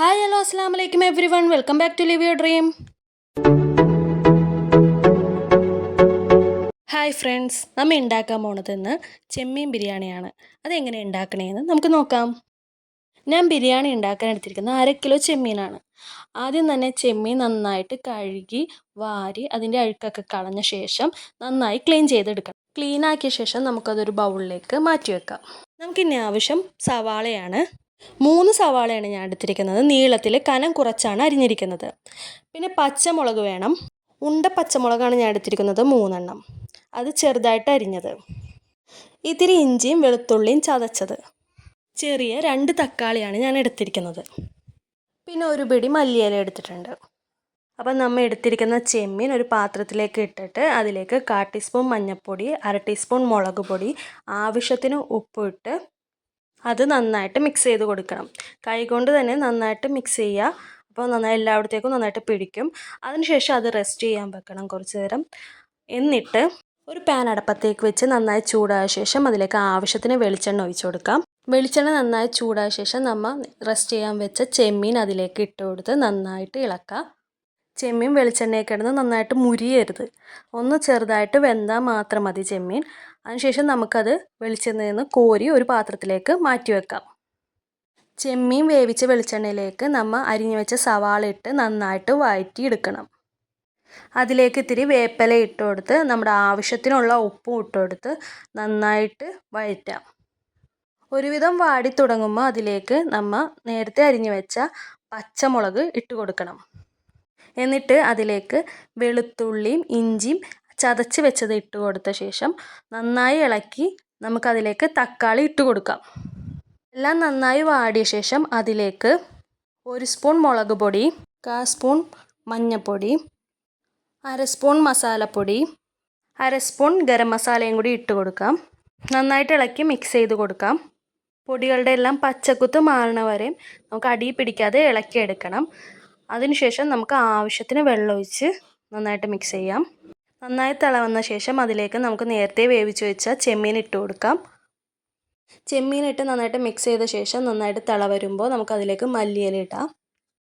Hi hello അസ്സാം വലൈക്കും everyone welcome back to live your dream hi friends നമ്മൾ ഉണ്ടാക്കാൻ പോണത് ഇന്ന് ചെമ്മീൻ ബിരിയാണിയാണ്. അതെങ്ങനെ ഉണ്ടാക്കണേന്ന് നമുക്ക് നോക്കാം. ഞാൻ ബിരിയാണി ഉണ്ടാക്കാൻ എടുത്തിരിക്കുന്നത് അര കിലോ ചെമ്മീനാണ്. ആദ്യം തന്നെ ചെമ്മീൻ നന്നായിട്ട് കഴുകി വാരി അതിന്റെ അഴുക്കൊക്കെ കളഞ്ഞ ശേഷം നന്നായി ക്ലീൻ ചെയ്തെടുക്കണം. ക്ലീൻ ആക്കിയ ശേഷം നമുക്കതൊരു ബൗളിലേക്ക് മാറ്റി വെക്കാം. നമുക്കിനി ആവശ്യം സവാളയാണ്. മൂന്ന് സവാളയാണ് ഞാൻ എടുത്തിരിക്കുന്നത്. നീളത്തിൽ കനം കുറച്ചാണ് അരിഞ്ഞിരിക്കുന്നത്. പിന്നെ പച്ചമുളക് വേണം. ഉണ്ട പച്ചമുളകാണ് ഞാൻ എടുത്തിരിക്കുന്നത് മൂന്നെണ്ണം. അത് ചെറുതായിട്ട് അരിഞ്ഞത്. ഇത്തിരി ഇഞ്ചിയും വെളുത്തുള്ളിയും ചതച്ചത്. ചെറിയ രണ്ട് തക്കാളിയാണ് ഞാൻ എടുത്തിരിക്കുന്നത്. പിന്നെ ഒരു പിടി മല്ലിയില എടുത്തിട്ടുണ്ട്. അപ്പം നമ്മൾ എടുത്തിരിക്കുന്ന ചെമ്മീൻ ഒരു പാത്രത്തിലേക്ക് ഇട്ടിട്ട് അതിലേക്ക് കാ ടീസ്പൂൺ മഞ്ഞൾപ്പൊടി അര ടീസ്പൂൺ മുളക് പൊടി ആവശ്യത്തിന് ഉപ്പിട്ട് അത് നന്നായിട്ട് മിക്സ് ചെയ്ത് കൊടുക്കണം. കൈകൊണ്ട് തന്നെ നന്നായിട്ട് മിക്സ് ചെയ്യുക. അപ്പോൾ നന്നായി എല്ലായിടത്തേക്കും നന്നായിട്ട് പിടിക്കും. അതിനുശേഷം അത് റെസ്റ്റ് ചെയ്യാൻ വെക്കണം കുറച്ച് നേരം. എന്നിട്ട് ഒരു പാൻ അടപ്പത്തേക്ക് വെച്ച് നന്നായി ചൂടായ ശേഷം അതിലേക്ക് ആവശ്യത്തിന് വെളിച്ചെണ്ണ ഒഴിച്ചു കൊടുക്കാം. വെളിച്ചെണ്ണ നന്നായി ചൂടായ ശേഷം നമ്മൾ റെസ്റ്റ് ചെയ്യാൻ വെച്ച ചെമ്മീൻ അതിലേക്ക് ഇട്ട് കൊടുത്ത് നന്നായിട്ട് ഇളക്കുക ചെമ്മീൻ വെളിച്ചെണ്ണയിൽ കിടന്ന് നന്നായിട്ട് മുരിയരുത്. ഒന്ന് ചെറുതായിട്ട് വെന്താൽ മാത്രം മതി ചെമ്മീൻ. അതിനുശേഷം നമുക്കത് വെളിച്ചെണ്ണയിൽ നിന്ന് കോരി ഒരു പാത്രത്തിലേക്ക് മാറ്റി വെക്കാം. ചെമ്മീൻ വേവിച്ച വെളിച്ചെണ്ണയിലേക്ക് നമ്മൾ അരിഞ്ഞു വെച്ച സവാള ഇട്ട് നന്നായിട്ട് വഴറ്റി എടുക്കണം അതിലേക്ക് ഇത്തിരി വേപ്പില ഇട്ട് കൊടുത്ത് നമ്മുടെ ആവശ്യത്തിനുള്ള ഉപ്പും ഇട്ട് കൊടുത്ത് നന്നായിട്ട് വഴറ്റാം. ഒരുവിധം വാടി തുടങ്ങുമ്പോൾ അതിലേക്ക് നമ്മൾ നേരത്തെ അരിഞ്ഞു വെച്ച പച്ചമുളക് ഇട്ട് കൊടുക്കണം. എന്നിട്ട് അതിലേക്ക് വെളുത്തുള്ളിയും ഇഞ്ചിയും ചതച്ച് വെച്ചത് ഇട്ട് കൊടുത്ത ശേഷം നന്നായി ഇളക്കി നമുക്കതിലേക്ക് തക്കാളി ഇട്ട് കൊടുക്കാം. എല്ലാം നന്നായി വാടിയ ശേഷം അതിലേക്ക് ഒരു സ്പൂൺ മുളക് പൊടി കാ സ്പൂൺ മഞ്ഞൾപ്പൊടി അര സ്പൂൺ മസാലപ്പൊടി അര സ്പൂൺ ഗരം മസാലയും കൂടി ഇട്ട് കൊടുക്കാം. നന്നായിട്ട് ഇളക്കി മിക്സ് ചെയ്ത് കൊടുക്കാം. പൊടികളുടെ എല്ലാം പച്ചക്കുത്ത് മാറണ വരെ നമുക്ക് അടി പിടിക്കാതെ ഇളക്കിയെടുക്കണം. അതിനുശേഷം നമുക്ക് ആവശ്യത്തിന് വെള്ളമൊഴിച്ച് നന്നായിട്ട് മിക്സ് ചെയ്യാം. നന്നായി തിളവന്ന ശേഷം അതിലേക്ക് നമുക്ക് നേരത്തെ വേവിച്ച് വെച്ച ചെമ്മീൻ ഇട്ട് കൊടുക്കാം. ചെമ്മീൻ ഇട്ട് നന്നായിട്ട് മിക്സ് ചെയ്ത ശേഷം നന്നായിട്ട് തിള വരുമ്പോൾ നമുക്ക് അതിലേക്ക് മല്ലിയില ഇടാം.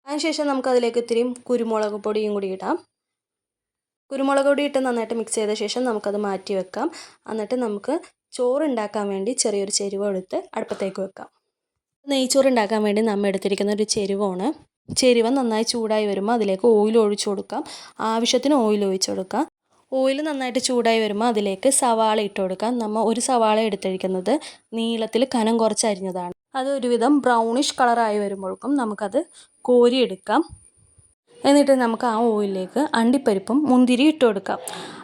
അതിനുശേഷം നമുക്ക് അതിലേക്ക് ഇത്തിരി കുരുമുളക് പൊടിയും കൂടി ഇടാം. കുരുമുളക് പൊടി ഇട്ട് നന്നായിട്ട് മിക്സ് ചെയ്ത ശേഷം നമുക്കത് മാറ്റി വെക്കാം. എന്നിട്ട് നമുക്ക് ചോറ് ഉണ്ടാക്കാൻ വേണ്ടി ചെറിയൊരു ചെരുവ എടുത്ത് അടുപ്പത്തേക്ക് വെക്കാം. നെയ്ച്ചോറ് ഉണ്ടാക്കാൻ വേണ്ടി നമ്മൾ എടുത്തിരിക്കുന്ന ഒരു ചെരുവാണ് ചെരുവ നന്നായി ചൂടായി വരുമ്പോൾ അതിലേക്ക് ഓയിൽ ഒഴിച്ചു കൊടുക്കാം. ആവശ്യത്തിന് ഓയിൽ ഒഴിച്ചു കൊടുക്കാം. ഓയിൽ നന്നായിട്ട് ചൂടായി വരുമ്പോൾ അതിലേക്ക് സവാള ഇട്ട് കൊടുക്കാം. നമ്മൾ ഒരു സവാള എടുത്തിരിക്കുന്നത് നീളത്തിൽ കനം കുറച്ച് അരിഞ്ഞതാണ്. അത് ഒരുവിധം ബ്രൗണിഷ് കളറായി വരുമ്പോഴേക്കും നമുക്കത് കോരിയെടുക്കാം എന്നിട്ട് നമുക്ക് ആ ഓയിലിലേക്ക് അണ്ടിപ്പരിപ്പും മുന്തിരി ഇട്ട് കൊടുക്കാം.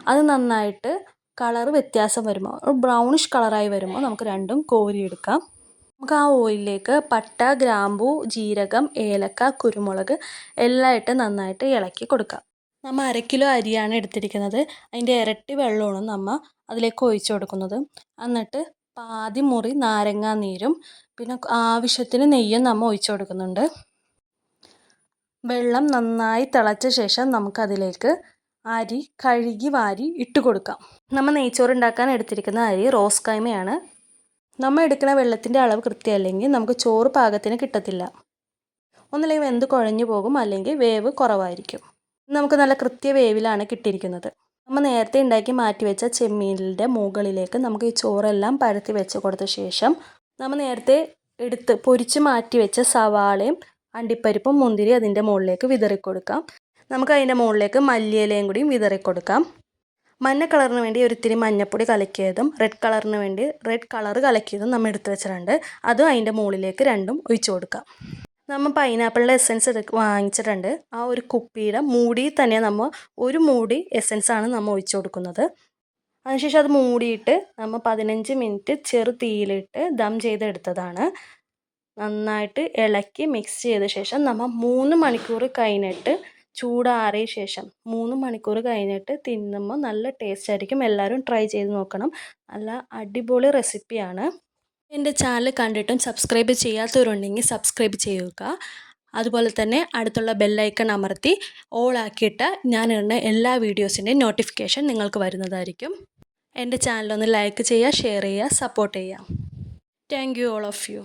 അത് നന്നായിട്ട് കളർ വ്യത്യാസം വരുമ്പോൾ ബ്രൗണിഷ് കളറായി വരുമ്പോൾ നമുക്ക് രണ്ടും കോരിയെടുക്കാം നമുക്ക് ആ ഓയിലിലേക്ക് പട്ട ഗ്രാമ്പു ജീരകം ഏലക്ക കുരുമുളക് എല്ലാം ഇട്ട് നന്നായിട്ട് ഇളക്കി കൊടുക്കാം നമ്മൾ അര കിലോ അരിയാണ് എടുത്തിരിക്കുന്നത്. അതിന്റെ ഇരട്ടി വെള്ളമാണ് നമ്മൾ അതിലേക്ക് ഒഴിച്ചു കൊടുക്കുന്നത്. എന്നിട്ട് പാതി മുറി നാരങ്ങാ നീരും പിന്നെ ആവശ്യത്തിന് നെയ്യും നമ്മൾ ഒഴിച്ചു കൊടുക്കുന്നുണ്ട്. വെള്ളം നന്നായി തിളച്ച ശേഷം നമുക്കതിലേക്ക് അരി കഴുകി വാരി ഇട്ട് കൊടുക്കാം. നമ്മൾ നെയ്ച്ചോറ് ഉണ്ടാക്കാൻ എടുത്തിരിക്കുന്ന അരി റോസ് കൈമയാണ്. നമ്മൾ എടുക്കുന്ന വെള്ളത്തിന്റെ അളവ് കൃത്യമല്ലെങ്കിൽ നമുക്ക് ചോറ് പാകത്തിന് കിട്ടത്തില്ല. ഒന്നല്ലെങ്കിൽ വെന്ത് കുഴഞ്ഞു പോകും അല്ലെങ്കിൽ വേവ് കുറവായിരിക്കും. നമുക്ക് നല്ല കൃത്യ വേവിലാണ് കിട്ടിയിരിക്കുന്നത്. നമ്മൾ നേരത്തെ ഉണ്ടാക്കി മാറ്റി വെച്ച ചെമ്മീനിന്റെ മുകളിലേക്ക് നമുക്ക് ഈ ചോറെല്ലാം പരത്തി വെച്ച് കൊടുത്ത ശേഷം നമ്മൾ നേരത്തെ എടുത്ത് പൊരിച്ച് മാറ്റി വെച്ച സവാളയും അണ്ടിപ്പരിപ്പും മുന്തിരി അതിന്റെ മുകളിലേക്ക് വിതറി കൊടുക്കാം നമുക്ക് അതിന്റെ മുകളിലേക്ക് മല്ലിയിലയും കൂടിയും വിതറി കൊടുക്കാം മഞ്ഞ കളറിന് വേണ്ടി ഒരിത്തിരി മഞ്ഞപ്പൊടി കലക്കിയതും റെഡ് കളറിന് വേണ്ടി റെഡ് കളർ കലക്കിയതും നമ്മൾ എടുത്ത് വെച്ചിട്ടുണ്ട്. അതും അതിന്റെ മുകളിലേക്ക് രണ്ടും ഒഴിച്ചു കൊടുക്കാം. നമ്മൾ പൈനാപ്പിളിന്റെ എസെൻസ് എടുക്ക വാങ്ങിച്ചിട്ടുണ്ട്. ആ ഒരു കുപ്പിയുടെ മൂടി തന്നെ നമ്മൾ ഒരു മൂടി എസെൻസാണ് നമ്മൾ ഒഴിച്ചു കൊടുക്കുന്നത്. അതിനുശേഷം അത് മൂടിയിട്ട് നമ്മൾ പതിനഞ്ച് മിനിറ്റ് ചെറു തീയിലിട്ട് ദം ചെയ്തെടുത്തതാണ്. നന്നായിട്ട് ഇളക്കി മിക്സ് ചെയ്ത ശേഷം നമ്മൾ മൂന്ന് മണിക്കൂർ കഴിഞ്ഞിട്ട് ചൂടാറിയ ശേഷം മൂന്ന് മണിക്കൂർ കഴിഞ്ഞിട്ട് തിന്നുമ്പോൾ നല്ല ടേസ്റ്റ് ആയിരിക്കും. എല്ലാവരും ട്രൈ ചെയ്ത് നോക്കണം. നല്ല അടിപൊളി റെസിപ്പിയാണ് എന്റെ ചാനൽ കണ്ടിട്ടും സബ്സ്ക്രൈബ് ചെയ്യാത്തവരുണ്ടെങ്കിൽ സബ്സ്ക്രൈബ് ചെയ്യുക. അതുപോലെ തന്നെ അടുത്തുള്ള ബെല്ലൈക്കൺ അമർത്തി ഓൾ ആക്കിയിട്ട് ഞാൻ ഇടുന്ന എല്ലാ വീഡിയോസിന്റെയും നോട്ടിഫിക്കേഷൻ നിങ്ങൾക്ക് വരുന്നതായിരിക്കും. എന്റെ ചാനലൊന്ന് ലൈക്ക് ചെയ്യുക ഷെയർ ചെയ്യുക സപ്പോർട്ട് ചെയ്യുക. Thank you all of you